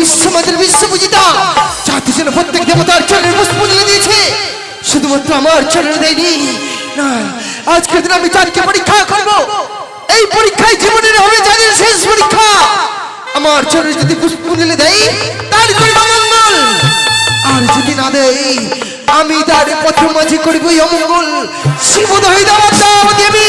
বিশ্বমাদের বিশ্ব পূজিতা। জাতি যেন প্রত্যেক দেবতার চরণের পুষ্পঞ্জলি দিয়েছে। শুধুমাত্র আমার চরণে দেয়নি। না আজকের দিন আমি চাঁদকে পরীক্ষা করব। এই পরীক্ষায় জীবনের হবে জাতির শেষ পরীক্ষা। আমার চরণে যদি পুষ্পঞ্জলি দেয় তার করিব মঙ্গল। আর যদি না দেয় আমি তার পথ মাঝে করিবই অমঙ্গল। শিবদয় দাওয়াত দাও দেবী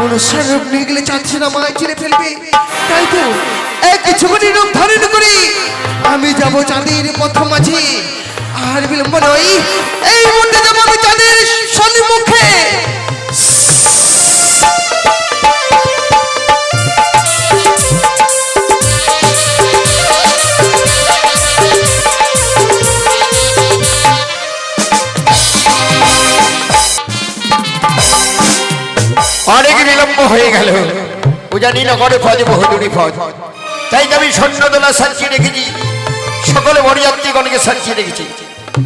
মনুষ্যের রূপ নিয়ে গেলে চাচ্ছে না মায় চিনে ফেলবে। তাই তো এক ছবির রূপ আমি যাব চাঁদের পথ মাঝে। আর বিলম্ব নয়, এই মুহূর্তে যাব আমি চাঁদের সম্মুখে অনেক বিলম্ব হয়ে গেল। উজানি নগরে ফজ বহুদূরি ফজ তাই আমি সৈন্যদোলা সাজিয়ে রেখেছি। সকলে বরযাত্রীগণকে সাজিয়ে রেখেছি।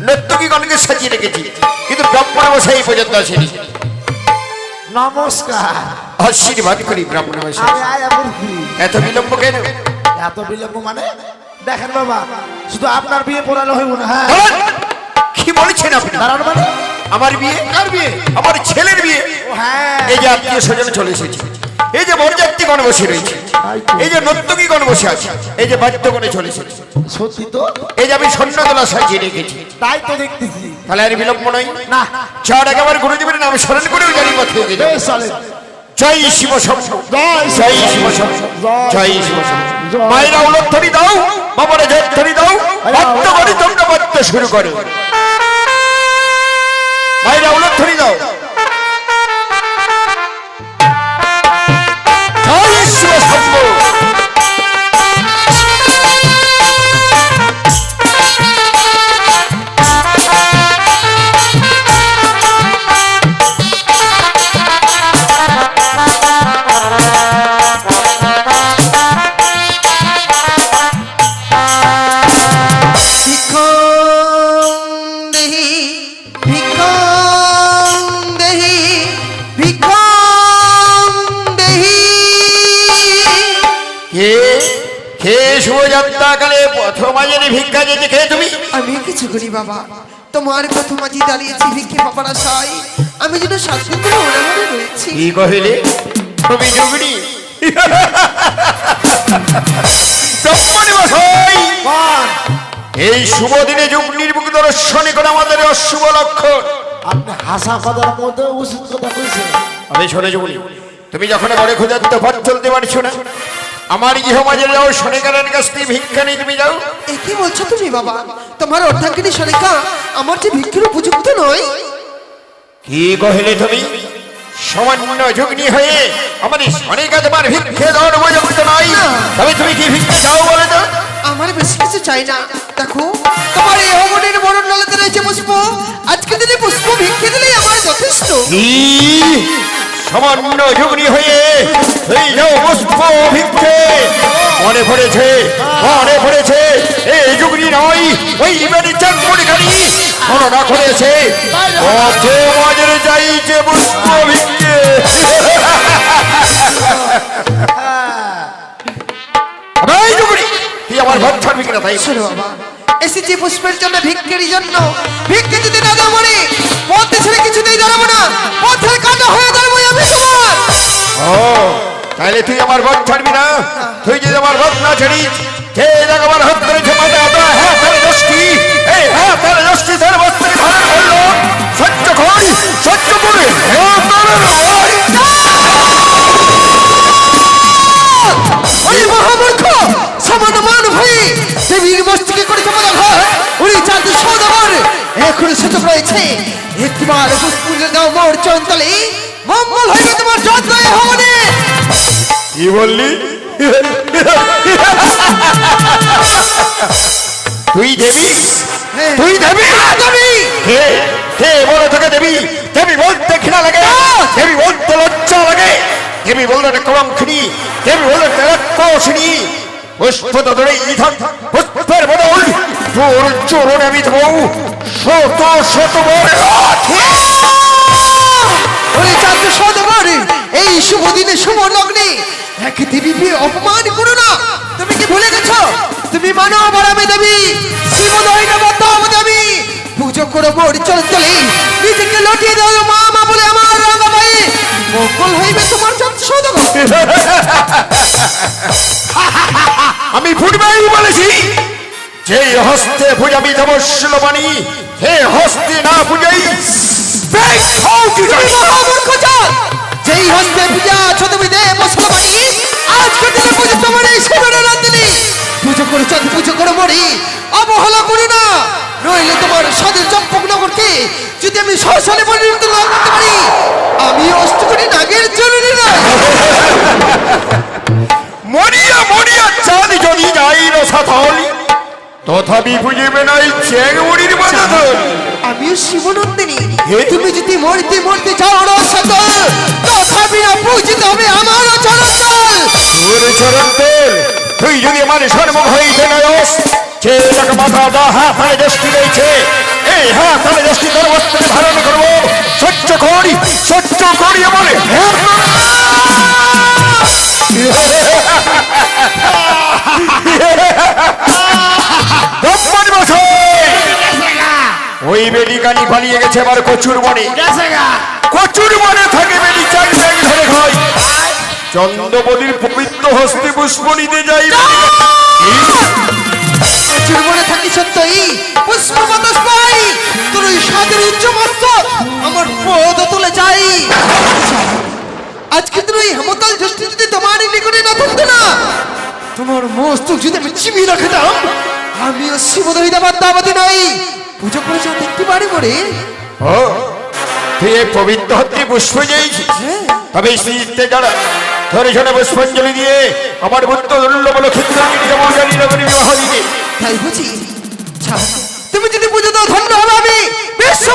নর্তকীগণকে সাজিয়ে রেখেছি। কিন্তু ব্রাহ্মণ বসে এই পর্যন্ত আসেনি। নমস্কার। আশীর্বাদ করি ব্রাহ্মণ আমি এত বিলম্ব কেন? এত বিলম্ব মানে? দেখেন বাবা শুধু আপনার বিয়ে পড়ানো হইব না হ্যাঁ? কি বলছেন আপনি? দাঁড়ান মানে? আমার বিয়ে? কার বিয়ে? আমার ছেলের বিয়ে? হ্যাঁ। এই যে আত্মীয় স্বজন চলে এসেছে। এই যে বরযাত্রীগণ বসে রয়েছে এই যে নর্তকীগণ বসে আছে এই যে বাদ্যগণে চলে এসেছে সত্যি তো? এই যে আমি সৈন্যদোলা সাজিয়ে রেখেছি। তাই তো দেখতেছি। তাহলে আর বিলম্ব নয়। না। চার একেবারে গুরুজীবের নাম স্মরণ করেও জানি পথে জয় শিব জয় জয় শিব জয় শিব মায়েরা উলধ্বনি দাও বাবারা জয়ধ্বনি দাও বাদ্য করি তোমরা বাদ্য শুরু করো। মায়েরা উলধ্বনি দাও। জয় কিছু করি বাবা তোমার কথা মাঝি দাঁড়িয়েছি ভিক্ষে পাপার আশায়। আমি যেন শাসন করে ওনামনে রয়েছি। কি কহিলে? তুমি কোন এই শুভ দিনে যুগ নির্মুখ দর্শনে করে আমাদের অশুভ লক্ষণ। আপনি হাসা কথার মধ্যে উচিত কথা কইছেন আমি শুনে যাবনি তুমি যখন ঘরে খোঁজাতে পথ চলতে পারছ না আমার গৃহ মাঝে যাও শনিকারের কাছ থেকে ভিক্ষা নিয়ে তুমি যাও। এ কি বলছো তুমি বাবা? তোমার অর্ধাঙ্গিনী সনিকা আমার যে ভিক্ষের উপযুক্ত নয়। কি কহিলে তুমি? সামান্য যুগ্নি হয়ে আমাদের শনিকা তোমার ভিক্ষে দেওয়ার উপযুক্ত নয়। তবে তুমি কি ভিক্ষে চাও বলে তো? আমার বেশি কিছু চাই না। দেখো তোমার এই অগণের বরণ নলাতে রয়েছে পুষ্প আজকে দিনে পুষ্প ভিক্ষে দিলেই আমার যথেষ্ট। সামান্য যুগ্নি হয়ে এই যাও পুষ্প ভিক্ষে মনে পড়েছে মনে পড়েছে, এই যুগ্নি নয়, ওই বাড়ি খালি গণনা করেছে। পুষ্প আমার এসেছি না মনে কিছুতেই দাঁড়াবো না। পথের কাটা হয়ে দাঁড়াবো আমি তোমার? ও তাহলে তুই আমার ঘর ছাড়বি না? তুই যদি আমার ঘর না ছাড়িস কে দেখ আমার হাত ধরেছে মাথা আদা হ্যাঁ তাহলে দোষটি এই হ্যাঁ তাহলে দোষটি তাহলে বস্তুকে ধারণ করল। সহ্য কর সহ্য করে। হ্যাঁ নয়। ওই মহামূর্খ সমান দেবীর মস্তিকে করে তোমার ঘর উনি চাঁদের সৌদাগর এখন সুযোগ রয়েছে একবার পুষ্পুলে দাও মোর চন্তলে মঙ্গল হইবে তোমার যত্নয় হবনে কি বললি? তুই দেবী? হ্যাঁ। তুই দেবী? দেবী। হে হে বলে তোকে দেবী। দেবী বলতে ঘৃণা লাগে। দেবী বলতে লজ্জা লাগে। দেবী বলতে কলঙ্কিনী দেবী বলতে রক্ষসিনী পুষ্প ধরে ইধন, পুষ্পের বদল তোর চরণে আমি দেবো শত শত বড় ওরে চাঁদের সৌদাগর, এই শুভ দিনে শুভ লগ্নে এক দেবীকে অপমান করো না। তুমি কি ভুলে গেছো? তুমি মানো বরাবে দেবী। শিব দহিনা বদ্দাম দেবী। পুজো করো মোর চলে নিজেকে লটিয়ে দাও মা মা বলে আমার রাঙা ভাই মঙ্গল হইবে তোমার সৌদাগর। আমি ফুটবাই বলেছি। যে হস্তে পূজাবি তমস্যবাণী হে হস্তে না পূজাই যেই হস্তে পূজা আছো তুমি দে মুসলমানি আজকে দিনে পুজো তোমার এই শিবের রান্দিনী পুজো করে চাঁদ পুজো করে মরি। অবহেলা করি না। নইলে তোমার স্বাদের চম্পকনগরকে যদি আমি শ্মশানে পরিণত না করতে পারি আমি অষ্টকোটি নাগের জরুরি না। মরিয়া মরিয়া চাঁদ যদি যাই রসাথলি তথাপি বুঝিবে নাই চ্যাংমুড়ির বাজাধর আমিও শিবনন্দিনী হে? তুমি যদি মরতে মরতে যাও রসাতল তথাপি না পূজিত হবে আমার চরণতল। তোর চরণ তুই যদি আমার নয়স যে টাকা মাথা দা হাত দৃষ্টি রয়েছে এই হাত হাতে দৃষ্টি ধারণ করব। সহ্য করি সহ্য করি আমার মশাই! ওই বেডিকানি পালিয়ে গেছে আবার কচুর বনে। কচুর বনে থাকে বেডি চাক ব্যাগ ধরে খায়। চন্দ্রপদীর পবিত্র হস্তে পুষ্প নিতে যাই। জীবনে থাকি সত্যই। পুষ্প বাতাস পাই তোর ওই সাদের উচ্চ মস্তক আমার পদ তুলে যাই আজকে তোর ওই হেমতাল জ্যোষ্ঠী যদি তোমার নিকটে না থাকতো না তোমার মস্তক যদি আমি চিবিয়ে রাখতাম আমিও শিবদহিতা বাদ্যাবাদী নই। পুজো করে যা দেখতে পারি মরে। ও তুই পবিত্র হস্তে পুষ্প যেয়েছি তবে শ্রীতে যারা ধরে শোনে পুষ্পাঞ্জলি দিয়ে। আমার বুদ্ধ দুর্ল বলো ক্ষেত্রাঙ্গিনী যেমন জানি নগরী বিবাহ দিতে। তাই বুঝি? তুমি যদি পুজো দাও ধন্য হবে আমি বিশ্ব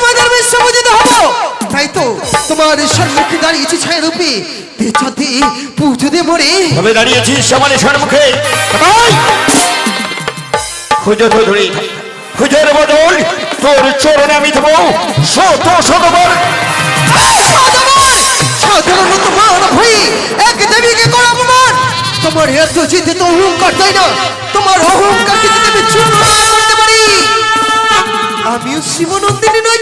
পুজিত হব। তাই তো তোমার সম্মুখে দাঁড়িয়েছি ছায় রূপে তেজাতে পুজো দিয়ে মরে তবে দাঁড়িয়েছিস সমানে সম্মুখে! খুঁজো তো ধরি। খুঁজের বদল। তোর চরণে আমি দেবো শত শতবার সাধারণ সাধারণত হই এক দেবীকে করো অপমান। তোমার এত জিতে তো অহংকার তাই না? তোমার অহংকারকে যদি আমি চূর্ণ না করতে পারি। আমিও শিবনন্দিনী নই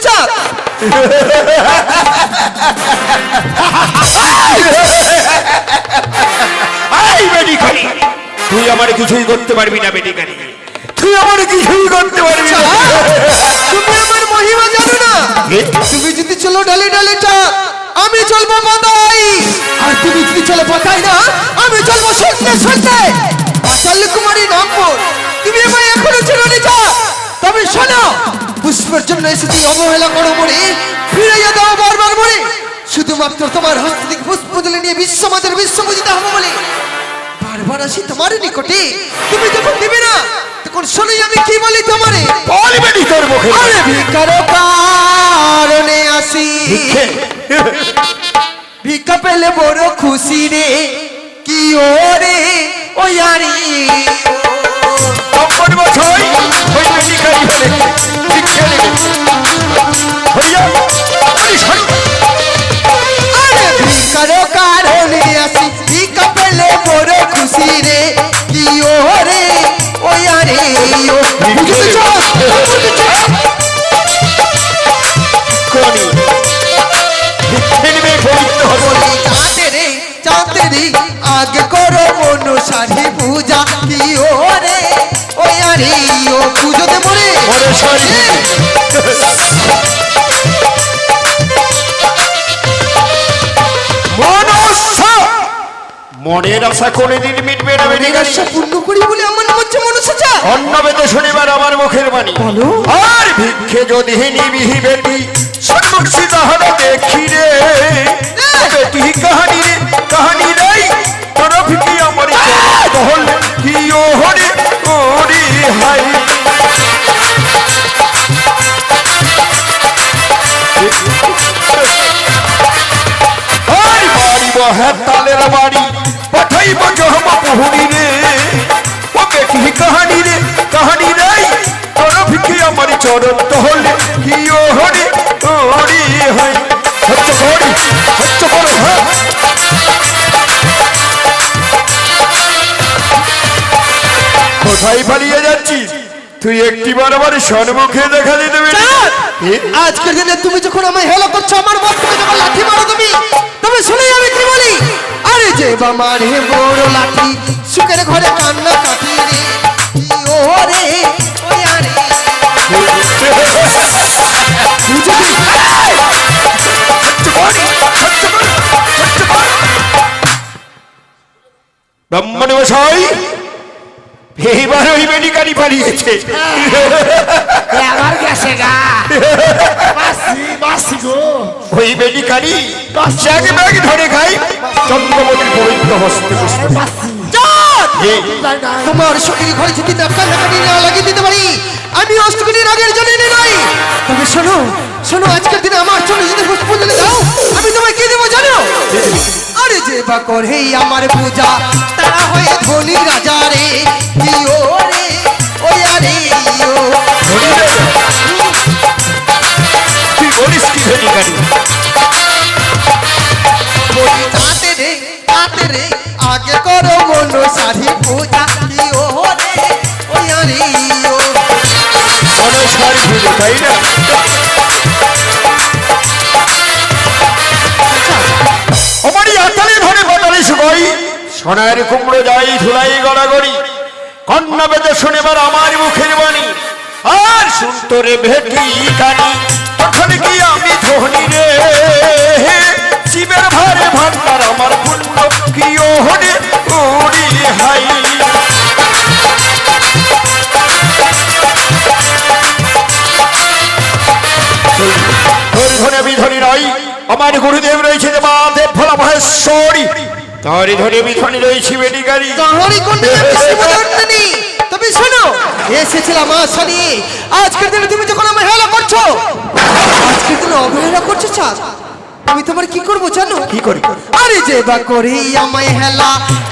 তুই আমার কিছুই করতে পারবি না বেডিকানি তুই আমার কিছুই করতে পারবি না। তুমি আমার মহিমা জানো না? তুমি যদি চলো ডালে ডালে চাঁদ আমি চলবো পাতাই আর তুমি যদি চলো পাতাই না, আমি চলবো সন্ধ্যে সন্ধ্যে। পাতাল কুমারী নম্বর তুমি আমায় এখনও চেনো নি যা। তবে শোনো, পুষ্পের জন্য এসেছি অবহেলা করো মরে। ফিরে যা দাও বারবার মরে। শুধুমাত্র তোমার হস্ত থেকে পুষ্প তুলে নিয়ে বিশ্ব বিশ্বমাদের বিশ্ব পূজিত হব বলে। বারবার আসি তোমার নিকটে। তুমি যখন দিবে না তখন শুনি আমি কি বলি তোমারে? বলবে নি তোর মুখে। আরে ভিকার কারণে আসি। ভিকা ভিক্ষা পেলে বড় খুশি রে। কি ওরে ওই আরি কম্পন বছর ওই বেডিকানি হলে পুজোতে মরে ওরে সরি। মনের আশা কোনোদিন মিটবে না বেডিকানি নিরাশা পূর্ণ করি বলে আমার নাম হচ্ছে মনুষ্যচা অন্য বেদে শনিবার আমার মুখের বাণী। বলো। আর ভিক্ষে যদি নিবিহি বেটি সম্মুখ সীতাহারা দেখি রে। বেটি কাহানি রে? বহে তালের বাড়ি পাঠাইব জহম পুহুরি রে ও বেটি কাহানি রে কাহানি রে? তোর ভিকি আমার চরণ তহলে কি ও হরে ওরে হাই। সহ্য করি সহ্য করো হ্যাঁ কোথায় পালিয়ে যাচ্ছিস তুই একটিবার আমার সম্মুখে দেখা দিতে? আজকের দিনে তুমি যখন আমায় হেলো করছ, আমার মস্তকে যখন লাঠি মারো তুমি। তবে শুনে আমি কি বলি? আরে যে বামার হে বড় লাঠি সুখের ঘরে কান্না কাটি রে। ও রে ওই আরে। ব্রাহ্মণ মশাই এইবার ওই মেডিকালি পালিয়েছে। আমার গেছে গা। ওই মেডিকালি ব্যাগ ব্যাগ ধরে খাই। চন্দ্রমতির পবিত্র হস্তে তোমার শরীর ঘরে যদি লাগিয়ে দিতে পারি আমি অষ্টমী রাগের জন্য নই। তবে শোনো শোনো আজকের দিনে আমার জন্য যদি পুষ্পাঞ্জলি দাও। আমি তোমায় কি দেবো জানো? আরে যে বা করে আমার পূজা তারা হয়ে ধনী রাজা রে। কি ও রে ওই আরে ও ধনী রে। তুই বলিস কি মেডিকালি বলি তাতে রে তাতে রে আগে করো মনো সাধি পূজা কি রে ওই আরে ও অনসার পুজো তাই না? আমারই আতালে ধরে বাতালে শুকাই সোনার কুমড়ো যাই ধুলাই গড়াগড়ি। কন্যা বেদে শুনেবার আমার মুখের বাণী। আর সুন্তরে ভেটি কানি। তখন কি আমি ধনী রে? শিবের ভারে ভান্ডার আমার পুণ্য কি ওহরে উড়ি হাই। তোর বিধনী নাই, আমার গুরুদেব রয়েছে দেবাদেব ভোলা মহেশ্বরী। তার ধনে বিধনী রয়েছে বিশ্ববদন্তিনী তবে শোনো এসেছিলাম আশা নিয়ে আজকের দিনে তুমি যখন আমায় হেলা করছ আজকের দিনে অবহেলা করছ চাঁদ। আমি তোমার কি করব জানো? কি করি? আরে যে বা করি আমায় হেলা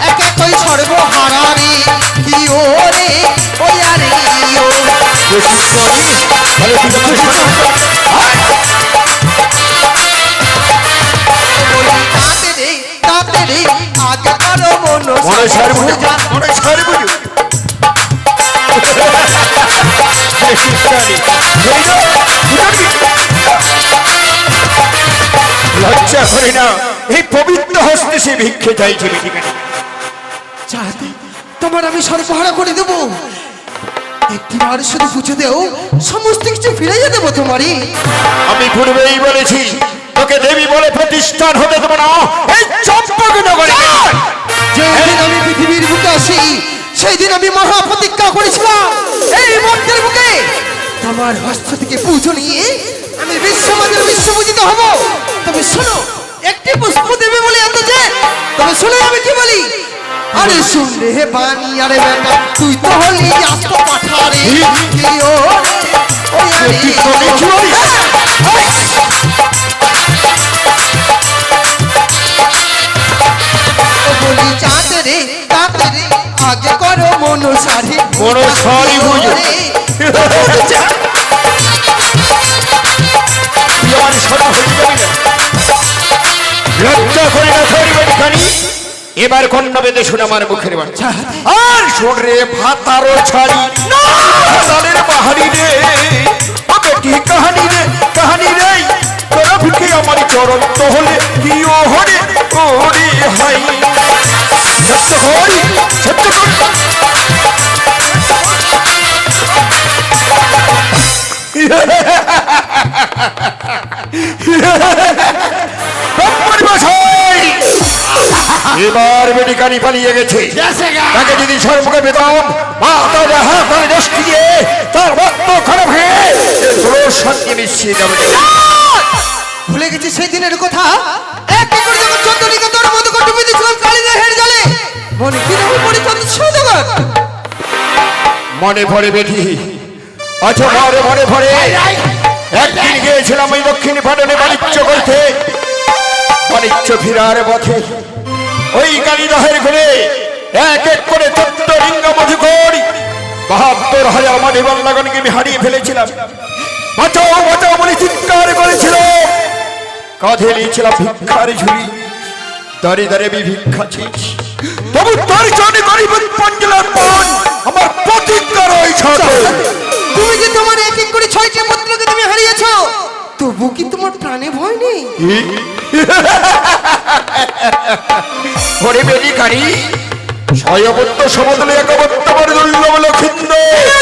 এক এক ওই সর্বহারা রে কি ও রে ওই আরে ও বেশি করি তাহলে তুই বলি তাতে রে তাতে রে আগে করো মনো মনে পূজা মনে সার করে না এই পবিত্র হস্তে সে ভিক্ষে চাইছে তোমার আমি সর্বহারা করে দেব। একটিবার শুধু পুজো দেও সমস্ত কিছু ফিরাইয়া দেবো তোমারই। আমি পূর্বেই বলেছি তোকে দেবী বলে প্রতিষ্ঠান হতে দেবো না। এই চম্পক নগরে। যেদিন আমি পৃথিবীর বুকে আসি সেই দিন আমি মহা প্রতিজ্ঞা করেছিলাম। এই মন্ত্রের বুকে তোমার হস্ত থেকে পুজো নিয়ে আমি বিশ্বমানের বিশ্বপূজিত হব। তবে শোনো একটি পুষ্প দেবে বলে এত যে? তবে শোনো আমি কি বলি? আরে শুন রে বানি আরে বেটা তুই তো হলি আস্ত পাঠারে। ও আরে। কি বলিস? ও বলি চাঁদ রে চাঁদ রে আগে করো মনসারি। পুজো। তুই আমার সদা হয়ে যাবি না? লজ্জা করে না ধরবেন খানি এবার কন্যা বেঁধে শুনে আমার মুখের বাচ্চা আর শোন রে ভাতারও ছাড়ি। ভাতারের বাহারি রে। বেটি কাহানি রে কাহানি রে? তোরা ভিকে আমার চরন্ত হলে কি ও হরে ওরে হাই। সত্য হরি সত্য এবার মেডিকানি পালিয়ে গেছে। তাকে যদি সর্বকে পেতাম করে দশটি দিয়ে তার রক্ত খারাপ হয়ে তোর সঙ্গে মিশিয়ে যাবে। ভুলে গেছি সেই দিনের কথা। এক যখন তোর মতো করে ডুবে দিয়েছিলাম কালিদার হেড জলে। মনে কি রকম পরিচন্দ্র সৌদাগর মনে পড়ে বেটি আচ্ছা মনে মনে পড়ে একদিন গিয়েছিলাম ওই দক্ষিণ পাটনে বাণিজ্য করতে। বাণিজ্য ফিরার পথে ওই কালীদহের ঘুরে এক এক করে চোদ্দ লিঙ্গ মধুকর বাহাত্তর হাজার মাঝে বাংলাগণকে আমি হারিয়ে ফেলেছিলাম। বাঁচাও বাঁচাও বলে চিৎকার করেছিল। কাঁধে নিয়েছিলাম ভিক্ষার ঝুলি দাঁড়িয়ে দাঁড়িয়ে আমি ভিক্ষা চেয়েছি। তবু তোর জন্য গরিব পঞ্জলার পান। আমার প্রতিজ্ঞা রয়েছে। তুমি যে তোমার এক এক করে ছয়টি পুত্রকে তুমি হারিয়েছো? কি তোমার প্রাণে ভয় নেই? ওরে বেরিকারি ছয়বত্ত সমতলে একবত্ত বড় দুর্লভ লক্ষিন্দ। সেও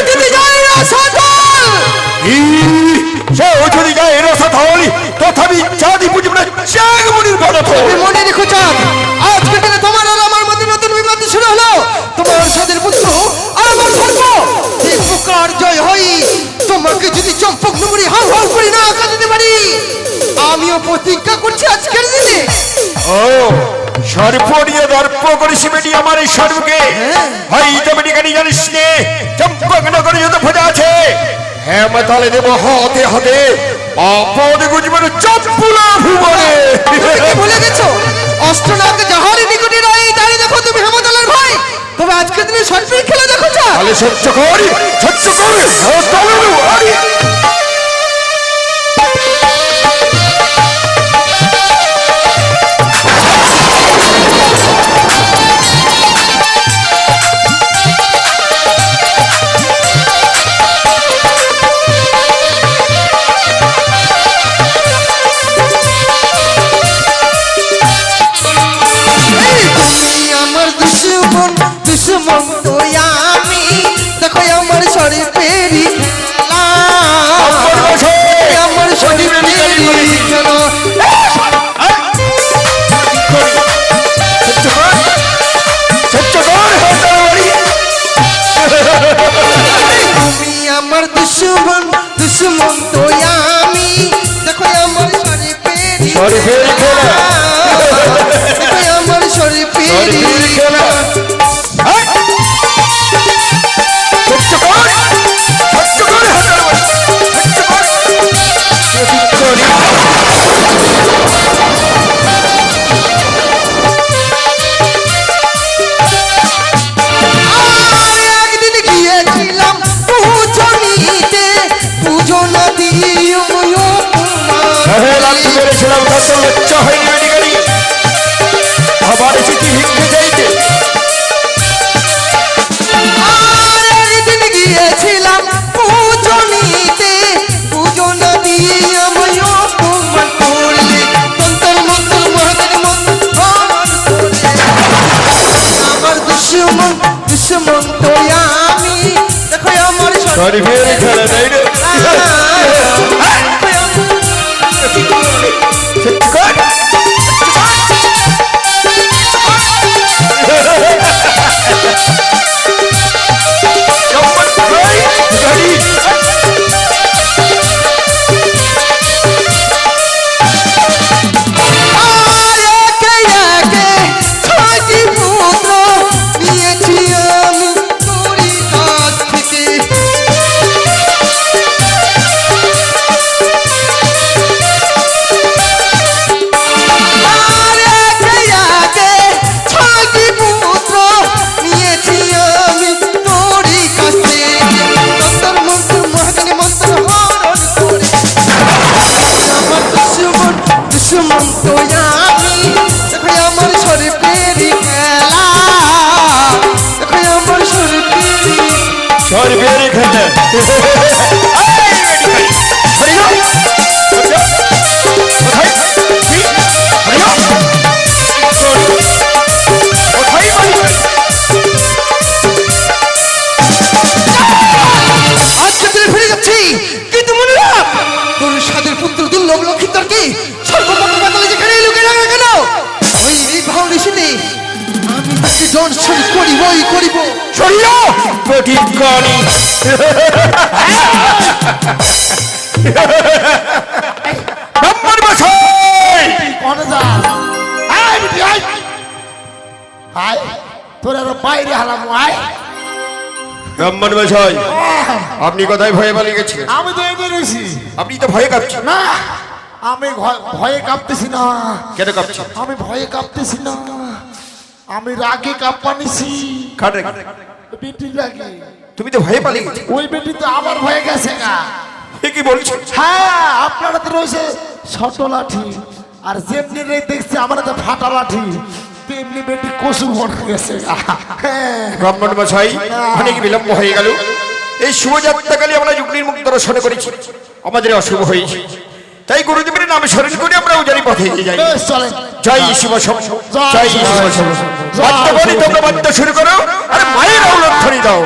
যদি যায় রসা তথাপি চাঁদি পুজো চাগমনির বড় তুমি মনে রেখো চাঁদ দিনে তোমার আর আমার মধ্যে নতুন বিবাদ শুরু হলো। তোমার সাদের পুত্র আর আমার সর্ব জয় হই তোমাকে যদি চম্পক নগরী হাউ হাউ করে না কাঁদতে পারি আমিও প্রতিজ্ঞা করছি আজকের দিনে। ও সর্প নিয়ে দর্প করিস বেটি আমার এই সর্বকে হয়তো বেটিকানি জানিস নে চম্পক নগরে যত ভোজা আছে। হ্যাঁ তালে দেব হতে হতে আপদ গুজবের চম্পুলা ভুবনে। ভুলে গেছো? অষ্টনাগ যাহার নিকটে রয় তাই দেখো তুমি হেমতলের ভাই। তবে আজকে তুমি সরকারি খেলা দেখো তাহলে সহ্য করি সহ্য করি। দুশ্মন তো আমি দেখো আমার শরীফের খেলা তাই রে যাচ্ছি কিন্তু মনে রাখ তোর সাদের পুত্র দুর্লভ লক্ষিন্দর কি সর্বপ্রথম পাতালে যেখানে লুকে রাখা কেন ওই এই ভাও ঋষিতে আমি তাকে দর্শন করিব। শরীর তোর আর বাইরে হালাম আয়। ব্রাহ্মণ মশাই। আপনি কোথায় ভয়ে পালিয়ে গেছিলেন? আমি তো এনে রয়েছি। আপনি তো ভয়ে কাঁপছেন। না আমি ভয়ে কাঁপতেছি না। কেন কাঁপছেন? আমি ভয়ে কাঁপতেছি না। আমি রাগে কাঁপানিছি। বেটি রাগে? তুমি তো ভয়ে পালিয়ে গেছো ওই বেটি তো আমার ভয়ে গেছে গা। এ কি বলছো? হ্যাঁ আপনারা তো রয়েছে ছোট লাঠি। আর যেমনি রে দেখছি আমার তো ফাটা লাঠি। তেমনি বেটি কসু মনে গেছে হ্যাঁ। ব্রাহ্মণ মশাই অনেক বিলম্ব হয়ে গেল। এই শুভযাত্রাকালে আমরা যুগলির মুখ দর্শন করেছি। আমাদের অশুভ হয়েছে। তাই গুরুদেবের নাম স্মরণ করে আমরা উজারি পথে যাই। জয় শিব জয় শিব বাদ্য তোমরা বাদ্য শুরু করো আর মায়ের অবলম্বনী দাও।